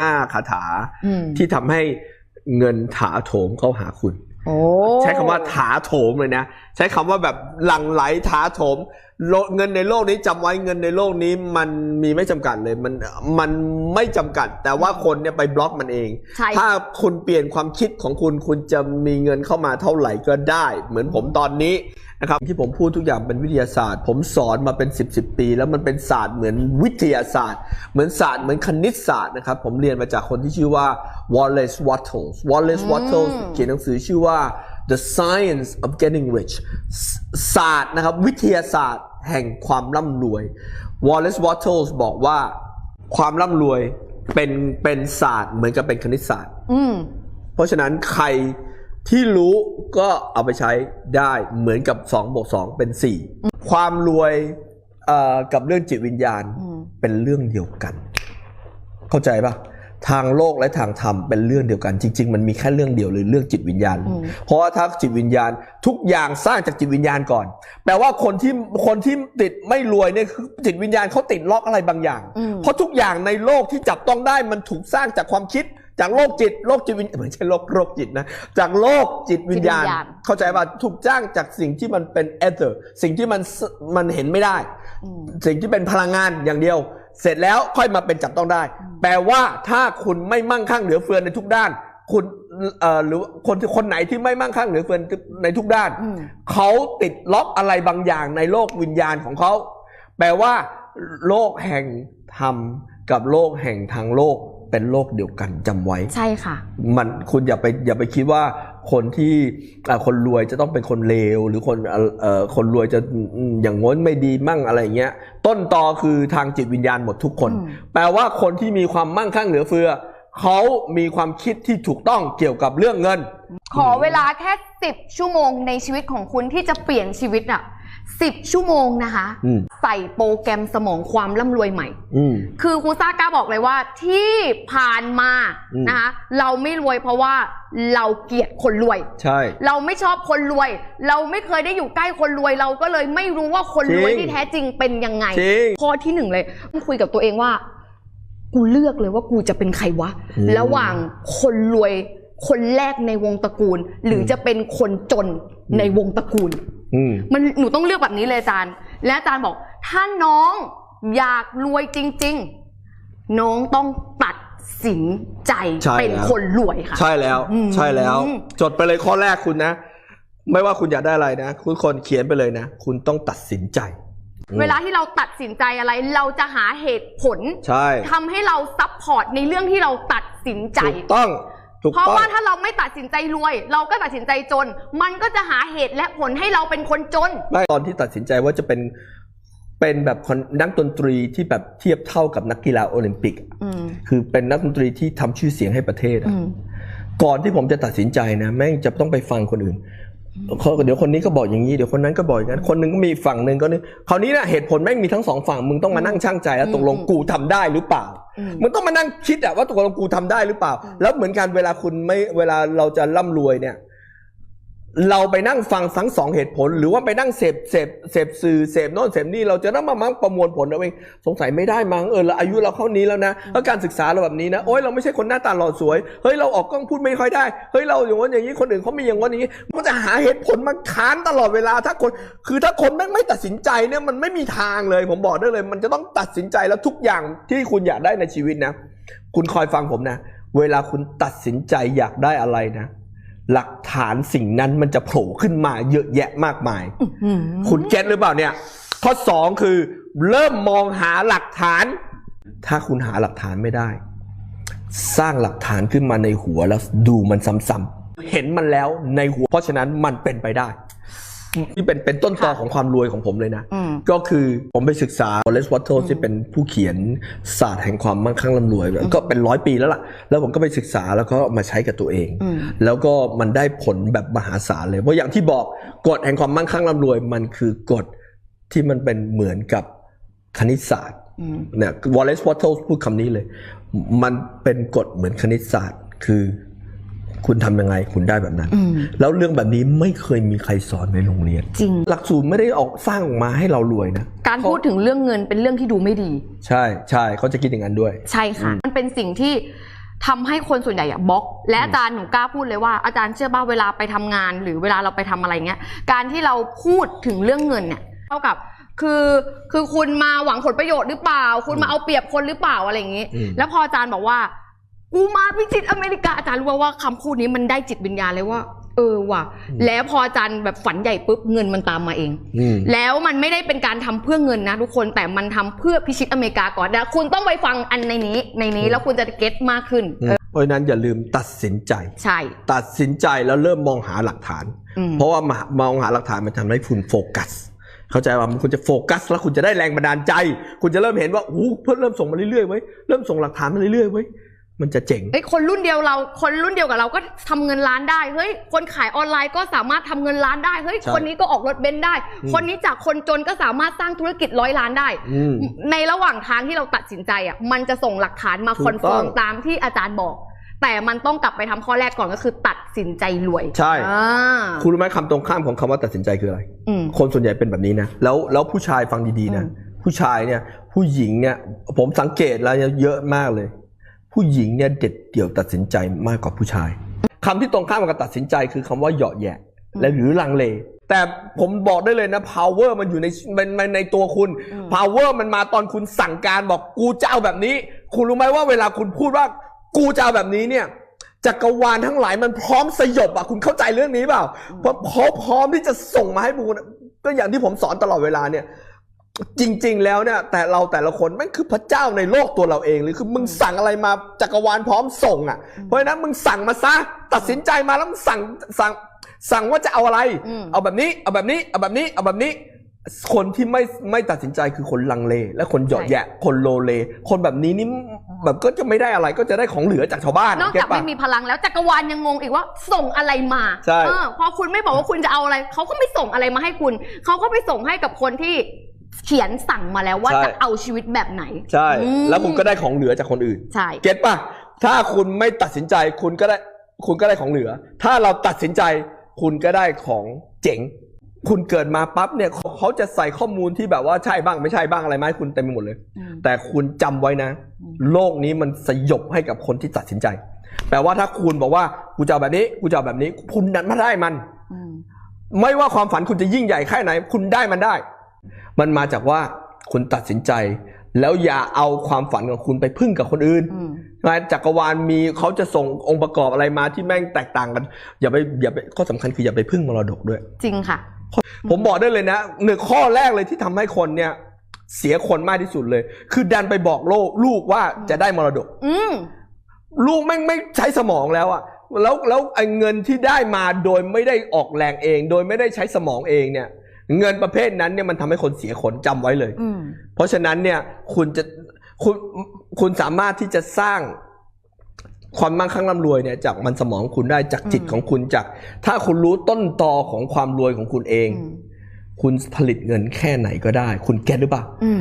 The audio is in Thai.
ห้าคาถาอืมที่ทำให้เงินถาโถมเข้าหาคุณโอ้ใช้คำว่าถาโถมเลยนะ ใช้คำว่าแบบหลั่งไหลถาโถม โลเงินในโลกนี้จำไว้เงินในโลกนี้มันมีไม่จำกัดเลยมันมันไม่จำกัด แต่ว่าคนเนี่ยไปบล็อกมันเองใช่ถ้าคุณเปลี่ยนความคิดของคุณคุณจะมีเงินเข้ามาเท่าไหร่ก็ได้ เหมือนผมตอนนี้นะครับที่ผมพูดทุกอย่างเป็นวิทยาศาสตร์ ผมสอนมาเป็น 10บสปี แล้วมันเป็นศาสตร์เหมือนวิทยาศาสตร์ เหมือนศาสตร์เหมือนคณิตศาสตร์นะครับผมเรียนมาจากคนที่ชื่อว่า Wallace Wattles Wallace Wattles เขียนหนังสือชื่อว่า The Science of Getting Rich ศศาสตร์นะครับ วิทยาศาสตร์แห่งความร่ำรวย Wallace Wattles บอกว่าความร่ำรวยเป็นเป็นศาสตร์เหมือนกับเป็นคณิตศาสตร์ อืมเพราะฉะนั้นใครที่รู้ก็เอาไปใช้ได้เหมือนกับ2บวก2เป็น 4 ความรวยเอ่อกับเรื่องจิตวิญญาณอืมเป็นเรื่องเดียวกัน เข้าใจปะ ทางโลกและทางธรรมเป็นเรื่องเดียวกัน จริง ๆ มันมีแค่เรื่องเดียวเลยเรื่องจิตวิญญาณอืมเพราะว่าถ้าจิตวิญญาณทุกอย่างสร้างจากจิตวิญญาณก่อน แปลว่าคนที่คนที่ติดไม่รวยเนี่ยคือจิตวิญญาณเขาติดล็อกอะไรบางอย่างอืมเพราะทุกอย่างในโลกที่จับต้องได้มันถูกสร้างจากความคิดจากโลกจิตโลกจิตวิญไม่ใช่โลกโรคจิตนะจากโลกจิตวิญญาณจิตวิญญาณ เข้าใจป่ะถูกจ้างจากสิ่งที่มันเป็น ether สิ่งที่มันสมันเห็นไม่ได้อืมสิ่งที่เป็นพลังงานอย่างเดียว เสร็จแล้วค่อยมาเป็นจับต้องได้ แปลว่าถ้าคุณไม่มั่งคั่งเหลือเฟือในทุกด้าน คุณเอ่อหรือคนที่คนไหนที่ไม่มั่งคั่งเหลือเฟือในทุกด้านอืมเขาติดล็อกอะไรบางอย่างในโลกวิญญาณของเขา แปลว่า โลกแห่งธรรมกับโลกแห่งทางโลกเป็นโลกเดียวกันจำไว้ ใช่ค่ะ มันคุณอย่าไปอย่าไปคิดว่า คนที่อ่าคนรวยจะต้องเป็นคนเลว หรือคนเอ่อเอ่อคนรวยจะอืมอย่างง้นไม่ดีมั่งอะไรอย่างเงี้ย ต้นตอคือทางจิตวิญญาณหมดทุกคนอืมแปลว่าคนที่มีความมั่งคั่งเหลือเฟือเขามีความคิดที่ถูกต้องเกี่ยวกับเรื่องเงิน ขอเวลาแค่สิบชั่วโมงในชีวิตของคุณที่จะเปลี่ยนชีวิตอะ สิบชั่วโมงนะคะ อืม ใส่โปรแกรมสมองความร่ำรวยใหม่ อืม คือครูซ่ากล้าบอกเลยว่าที่ผ่านมาอืม นะคะเราไม่รวยเพราะว่าเราเกลียดคนรวย ใช่ เราไม่ชอบคนรวย เราไม่เคยได้อยู่ใกล้คนรวย เราก็เลยไม่รู้ว่าคนรวยจริง ที่แท้จริงเป็นยังไง จริง ข้อที่หนึ่งเลยต้องคุยกับตัวเองว่า กูเลือกเลยว่ากูจะเป็นใครวะ อืม ระหว่างคนรวยคนแรกในวงตระกูล หรืออมจะเป็นคนจนในวงตระกูลอื มมันหนูต้องเลือกแบบนี้เลยอาจารย์ และอาจารย์บอก ถ้าน้องอยากรวยจริง ๆ น้องต้องตัดสินใจใช่เป็นแล้วคนรวยค่ะ ใช่แล้วอืมใช่แล้ว จดไปเลยข้อแรกคุณนะ ไม่ว่าคุณอยากได้อะไรนะคุณคนเขียนไปเลยนะ คุณต้องตัดสินใจ เวลาที่เราตัดสินใจอะไร เราจะหาเหตุผลใช่ทำให้เราซัพพอร์ตในเรื่องที่เราตัดสินใจถูกต้อง ถูกเพราะต้องว่าถ้าเราไม่ตัดสินใจรวย เราก็ตัดสินใจจน มันก็จะหาเหตุและผลให้เราเป็นคนจน ไม่ตอนที่ตัดสินใจว่าจะเป็นเป็นแบบคนนักดนตรีที่แบบเทียบเท่ากับนักกีฬาโอลิมปิกอืม คือเป็นนักดนตรีที่ทำชื่อเสียงให้ประเทศอะอืม ก่อนที่ผมจะตัดสินใจนะ แม่งจะต้องไปฟังคนอื่น เขาเดี๋ยวคนนี้ก็บอกอย่างนี้เดี๋ยวคนนั้นก็บอกอย่างนั้นคนหนึงก็มีฝั่งหนึ่งก็นี่คราวนี้นะเหตุผลแม่งมีทั้งสองฝั่งมึงต้องมานั่งช่างใจแล้วตกลงกูทำได้หรือเปล่าอืมมึงต้องมานั่งคิดอะว่าตกลงกูทำได้หรือเปล่าอืมแล้วเหมือนกันเวลาคุณไม่เวลาเราจะร่ำรวยเนี่ย เราไปนั่งฟังทั้งสองเหตุผล หรือว่าไปนั่งเสพเสพเสพสื่อเสพโน่นเสพนี่เราจะต้องมามั่งประมวลผลเอาเองสงสัยไม่ได้มั้งเออเราอายุเราเข้านี้แล้วนะแล้วการศึกษาเราแบบนี้นะโอ้ยเราไม่ใช่คนหน้าตาหล่อสวยเฮ้ยเราออกกล้องพูดไม่ค่อยได้เฮ้ยเราอย่างนั้อย่างนี้คนอื่นเขามีอย่างนี้อย่างนี้มันจะหาเหตุผลมาค้านตลอดเวลาถ้าคน คือถ้าคนแม่งไม่ตัดสินใจเนี่ยมันไม่มีทางเลย ผมบอกได้เลย มันจะต้องตัดสินใจแล้วทุกอย่างที่คุณอยากได้ในชีวิตนะ คุณคอยฟังผมนะ เวลาคุณตัดสินใจอยากได้อะไรนะ หลักฐานสิ่งนั้นมันจะโผล่ขึ้นมาเยอะแยะมากมายอืมคุณเก็ตหรือเปล่าเนี่ย ข้อสองคือ เริ่มมองหาหลักฐาน ถ้าคุณหาหลักฐานไม่ได้ สร้างหลักฐานขึ้นมาในหัวแล้วดูมันซ้ำๆเห็นมันแล้วในหัว เพราะฉะนั้นมันเป็นไปได้ นี่เป็นเป็นต้นตอของความรวยของผมเลยนะอืมก็คือผมไปศึกษา Wallace Wattles ที่เป็นผู้เขียนศาสตร์แห่งความมั่งคั่งร่ำรวย ก็เป็นร้อยปีแล้วล่ะ แล้วผมก็ไปศึกษาแล้วก็เอามาใช้กับตัวเองอืมแล้วก็มันได้ผลแบบมหาศาลเลย เพราะอย่างที่บอกกฎแห่งความมั่งคั่งร่ำรวย มันคือกฎที่มันเป็นเหมือนกับคณิตศาสตร์อืมเนี่ย Wallace Wattles พูดคำนี้เลย มันเป็นกฎเหมือนคณิตศาสตร์ คือ คุณทำยังไงคุณได้แบบนั้นอืมแล้วเรื่องแบบนี้ไม่เคยมีใครสอนในโรงเรียน จริง หลักสูตรไม่ได้ออกสร้างออกมาให้เรารวยนะ การพูดถึงเรื่องเงินเป็นเรื่องที่ดูไม่ดี ใช่ใช่เขาจะคิดอย่างนั้นด้วย ใช่ค่ะ มันเป็นสิ่งที่ทำให้คนส่วนใหญ่อะบล็อก และอาจารย์หนูกล้าพูดเลยว่าอาจารย์เชื่อป่ะเวลาไปทำงาน หรือเวลาเราไปทำอะไรเงี้ย การที่เราพูดถึงเรื่องเงินเนี่ยเท่ากับคือคือคุณมาหวังผลประโยชน์หรือเปล่า คุณมาเอาเปรียบคนหรือเปล่าอะไรอย่างงี้อืมแล้วพออาจารย์บอกว่า กูมาพิชิตอเมริกาอาจารย์รู้ว่าว่าคำพูดนี้มันได้จิตวิญญาณเลยว่า เออว่ะ แล้วพออาจารย์แบบฝันใหญ่ปุ๊บเงินมันตามมาเอง อืม แล้วมันไม่ได้เป็นการทำเพื่อเงินนะทุกคนแต่มันทำเพื่อพิชิตอเมริกาก่อนนะคุณต้องไปฟังอันในนี้ในนี้แล้วคุณจะเก็ตมากขึ้นเพราะฉะนั้นอย่าลืมตัดสินใจ ใช่ ตัดสินใจแล้วเริ่มมองหาหลักฐาน อืม เพราะว่ามองหาหลักฐานมันทำให้คุณโฟกัส เข้าใจว่ามันคุณจะโฟกัส แล้วคุณจะได้แรงบันดาลใจ คุณจะเริ่มเห็นว่าอู้เพื่อนเริ่มส่งมาเรื่อยๆไว้ยเริ่มส่งหลักฐานมาเรื่อยๆไว้ย มันจะเจ๋ง เอ้ยคนรุ่นเดียวเรา คนรุ่นเดียวกับเราก็ทำเงินล้านได้ เฮ้ย คนขายออนไลน์ก็สามารถทำเงินล้านได้ เฮ้ย ใช่คนนี้ก็ออกรถเบนซ์ได้ อืม คนนี้จากคนจนก็สามารถสร้างธุรกิจร้อยล้านได้ อืม ในระหว่างทางที่เราตัดสินใจอะ มันจะส่งหลักฐานมาถูกคอนเฟิร์มต้องตามที่อาจารย์บอก แต่มันต้องกลับไปทำข้อแรกก่อนก็คือตัดสินใจรวยใช่ อ่าคุณรู้ไหมคำตรงข้ามของคำว่าตัดสินใจคืออะไร อืม คนส่วนใหญ่เป็นแบบนี้นะ แล้วแล้วผู้ชายฟังดีๆนะ อืม ผู้ชายเนี่ย ผู้หญิงเนี่ย ผมสังเกตแล้วเยอะมากเลย ผู้หญิงเนี่ยเด็ดเดี่ยวตัดสินใจมากกว่าผู้ชายคำที่ตรงข้ามกับตัดสินใจคือคำว่าเหยาะแหยะ และหรือลังเล แต่ผมบอกได้เลยนะ power มันอยู่ในมันมันในตัวคุณอืม power มันมาตอนคุณสั่งการบอกกูจะเอาแบบนี้ คุณรู้ไหมว่าเวลาคุณพูดว่ากูจะเอาแบบนี้เนี่ยจักรวาลทั้งหลายมันพร้อมสยบอะคุณเข้าใจเรื่องนี้เปล่าเพราะเขาพร้อมที่จะส่งมาให้คุณก็อย่างที่ผมสอนตลอดเวลาเนี่ย จริง ๆ แล้วเนี่ยแต่เราแต่ละคนแม่งคือพระเจ้าในโลกตัวเราเองหรือคือมึงสั่งอะไรมาจักรวาลพร้อมส่งอะ เพราะฉะนั้นมึงสั่งมาซะตัดสินใจมาแล้วมึงสั่งสั่งสั่งว่าจะเอาอะไร อืม เอาแบบนี้เอาแบบนี้เอาแบบนี้เอาแบบนี้ คนที่ไม่ไม่ตัดสินใจคือคนลังเล และคนเหยาะแยะ คนโลเล คนแบบนี้นี่แบบก็จะไม่ได้อะไรก็จะได้ของเหลือจากชาวบ้านนอกเก็ตจากปะ ไม่มีพลังแล้วจักรวาลยังงงอีกว่าส่งอะไรมาใช่ เออพอคุณไม่บอกว่าคุณจะเอาอะไรเขาก็ไม่ส่งอะไรมาให้คุณเขาก็ไปส่งให้กับคนที่ เขียนสั่งมาแล้วว่าจะเอาชีวิตแบบไหนใช่ อืมแล้วคุณก็ได้ของเหลือจากคนอื่น ใช่ เก็ตปะถ้าคุณไม่ตัดสินใจคุณก็ได้คุณก็ได้ของเหลือ ถ้าเราตัดสินใจคุณก็ได้ของเจ๋ง คุณเกิดมาปั๊บเนี่ยเขาเขาจะใส่ข้อมูลที่แบบว่าใช่บ้างไม่ใช่บ้างอะไรมาให้คุณเต็มไปหมดเลยอืมแต่คุณจำไว้นะ อืม โลกนี้มันสยบให้กับคนที่ตัดสินใจ แปลว่าถ้าคุณบอกว่ากูจะเอาแบบนี้กูจะเอาแบบนี้ คุณนั้นไม่ได้มัน อืม ไม่ว่าความฝันคุณจะยิ่งใหญ่แค่ไหน คุณได้มันได้ มันมาจากว่าคุณตัดสินใจ แล้วอย่าเอาความฝันของคุณไปพึ่งกับคนอื่นอืมนะจักรวาลมีเขาจะส่งองค์ประกอบอะไรมาที่แม่งแตกต่างกัน อย่าไปอย่าไปข้อสำคัญคืออย่าไปพึ่งมรดกด้วย จริงค่ะ ผมบอกได้เลยนะหนึ่งข้อแรกเลยที่ทำให้คนเนี่ย เสียคนมากที่สุดเลย คือดันไปบอกโลกลูกว่าจะได้มรดก อืมลูกแม่งไม่ใช้สมองแล้วอะแล้วแล้วไอ้เงินที่ได้มาโดยไม่ได้ออกแรงเอง โดยไม่ได้ใช้สมองเองเนี่ย เงินประเภทนั้นเนี่ยมันทำให้คนเสียคนจำไว้เลยอืมเพราะฉะนั้นเนี่ยคุณจะคุณคุณสามารถที่จะสร้างความมั่งคั่งร่ำรวยเนี่ยจากมันสมองคุณได้จากจิตอืมของคุณจาก ถ้าคุณรู้ต้นตอของความรวยของคุณเองอืมคุณผลิตเงินแค่ไหนก็ได้ คุณเก็ตหรือเปล่าอืม